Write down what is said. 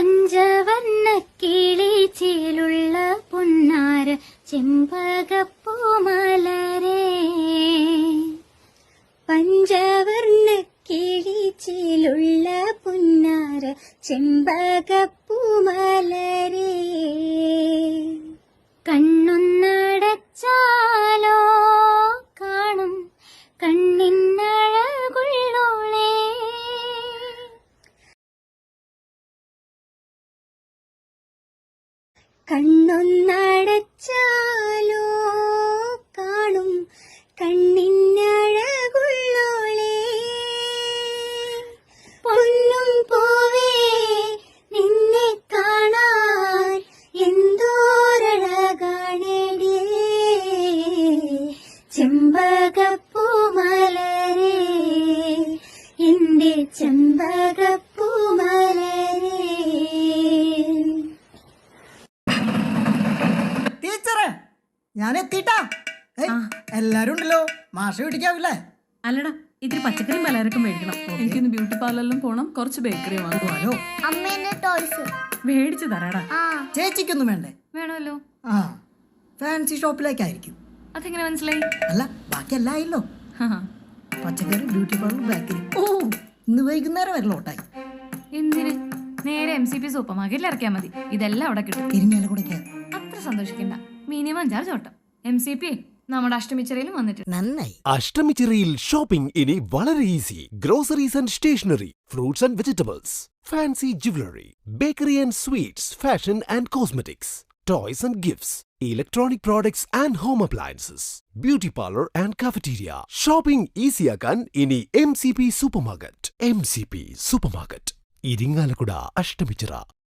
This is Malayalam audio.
പഞ്ചവർണ കിളിച്ചിലുള്ള പുന്നാര ചെമ്പകപ്പൂമലരേ. പഞ്ചവർണ കിളിച്ചിലുള്ള പുന്നാര ചെമ്പകപ്പൂമലരേ. കണ്ണൊന്നടച്ചാലോ കാണും കണ്ണിന്നഴകുള്ളോളേ പൊന്നും പോവേ നിന്നെ കാണാൻ എന്തോരഴകാണേടിയേ ചെമ്പകപ്പൂമലരേ എന്റെ ചെമ്പകപ്പൂമലരേ ഞാൻ എത്തിട്ടാ എല്ലാരും ഉണ്ടല്ലോ. മാഷ വീട്ടിക്കാവില്ലേ? അല്ലടാ ഇത്തിരി പച്ചക്കറിയും പലചരക്കും മേടിക്കണം. എനിക്കിന്ന് ബ്യൂട്ടി പാർലറിലും പോണം. കുറച്ച് ബേക്കറി വാങ്ങുവാലോ ടോയ്സ്. മേടിച്ചു തരാടാ. ആ. ചേച്ചിക്കൊന്നും വേണ്ടേ? വേണമല്ലോ. ആ. ഫാൻസി ഷോപ്പിലേക്കായിരിക്കും. അതെങ്ങനെ മനസ്സിലായി? അല്ല ബാക്കി എല്ലാം ആയില്ലോ പച്ചക്കറി ബ്യൂട്ടി പാർലർ ബേക്കറി. ഓ ഇന്ന് വൈകുന്നേരം വരലോട്ടായി എന്തിന്? നേരെ എം സി പി സൂപ്പർ മാർക്കറ്റിൽ ഇറക്കിയാൽ മതി. ഇതെല്ലാം അവിടെ കിട്ടും. ഇരിഞ്ഞാലക്കൂടെ അത്ര സന്തോഷിക്കണ്ട. മിനിമം ചാർജ് ഓട്ടം എം സി പി നമ്മുടെ അഷ്ടമിച്ചിറയിലും വന്നിട്ടുണ്ട്. നന്നായി. അഷ്ടമിച്ചിറയിൽ ഷോപ്പിംഗ് ഇനി വളരെ easy. Groceries and stationery fruits and vegetables fancy jewellery bakery and sweets fashion and cosmetics toys and gifts electronic products and home appliances beauty parlour and cafeteria shopping ഈസിയാക്കാൻ ഇനി M C P supermarket M C P super market Irinjalakuda Ashtamichira.